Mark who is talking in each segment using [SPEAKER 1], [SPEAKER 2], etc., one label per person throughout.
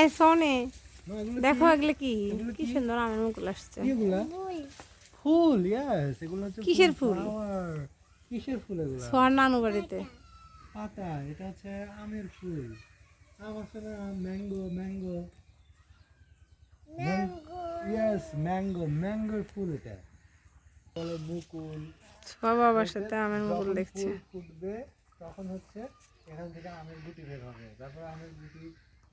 [SPEAKER 1] এই সোনে দেখো এগুলো কি? কি সুন্দর আমের মুকুল আসছে।
[SPEAKER 2] কি ফুল। ইয়েস এগুলো হচ্ছে
[SPEAKER 1] কিসের ফুল?
[SPEAKER 2] কিসের ফুল এগুলা?
[SPEAKER 1] সোয়ার নানু বাড়িতে।
[SPEAKER 2] পাতা এটা হচ্ছে আমের ফুল। আম আছে না? Mango mango. ইয়েস ম্যাঙ্গো ম্যাঙ্গোর ফুল এটা। বলে মুকুল।
[SPEAKER 1] সোয়া বাবার সাথে আমের মুকুল দেখছে।
[SPEAKER 2] ফুটবে তখন হচ্ছে এখান থেকে আমের গুটি বের হবে। তারপর আমের গুটি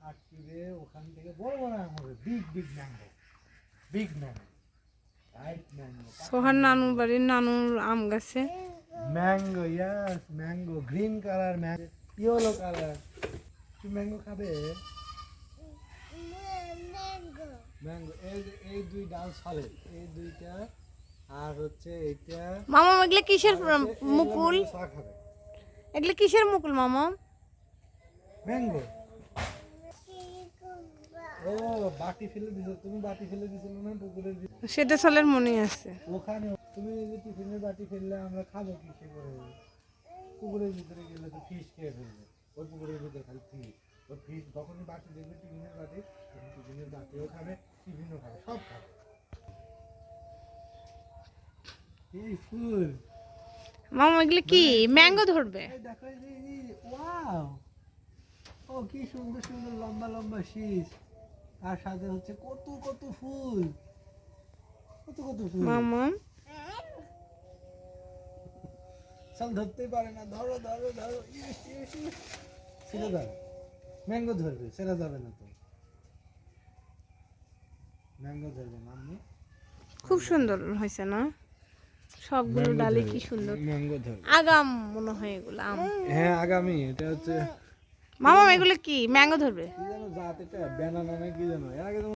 [SPEAKER 2] আটকিবে ওখান থেকে বড় বড় আম হবে। Big big mango big mango right mango
[SPEAKER 1] সোহার নানু বাড়ির নানুর আম গাছে।
[SPEAKER 2] Mango yes mango green colour mango yellow colour তুমি ম্যাঙ্গো খাবে? ম্যাঙ্গো এই এই দুই ডাল সলিড এই দুইটা আর হচ্ছে এইটা
[SPEAKER 1] মামা এগুলো কিসের মুকুল?
[SPEAKER 2] চা খাবে।
[SPEAKER 1] এগুলো কিসের মুকুল মামা?
[SPEAKER 2] ম্যাঙ্গো। ও বাটি ফেলে দিছো তুমি বাটি ফেলে দিছিলে না পুকুরের
[SPEAKER 1] সেটা চলের মনে আছে।
[SPEAKER 2] ওখানে তুমি এই যে টিফিনের বাটি ফেললে আমরা খাব কি সে করে? পুকুরের ভিতরে গেলে তো ফিশ খেয়ে ফেলবে। ওই পুকুরের ভিতরে খালি ফিশ ওই ফিশ যখনই বাটি দেখবে টিফিনের বাটি টিফিনের বাটিও খাবে টিফিনও খাবে সব খাবে। এই ফুল।
[SPEAKER 1] মামা এগুলো কি? ম্যাঙ্গো ধরবে?
[SPEAKER 2] ও কি সুন্দর সুন্দর লম্বা লম্বা শীষ। আর সাথে হচ্ছে কত কত ফুল! কত কত ফুল!
[SPEAKER 1] মামা?
[SPEAKER 2] সব ধরতেই পারে না। ধরো ধরো ধরো। ছেড়ে দাও। ম্যাঙ্গো ধরবে ছেড়ে যাবে না তো। ম্যাঙ্গো ধরবে মাম্মি।
[SPEAKER 1] খুব সুন্দর হয়েছে না? সবগুলো ডালে কি সুন্দর। আগাম মনে হয় এগুলো আম।
[SPEAKER 2] হ্যাঁ আগামী এটা হচ্ছে
[SPEAKER 1] মামা এগুলো কি? ম্যাঙ্গো ধরবে?
[SPEAKER 2] কি জানো জাত এটা? ব্যানানা না কি জানো এর আগে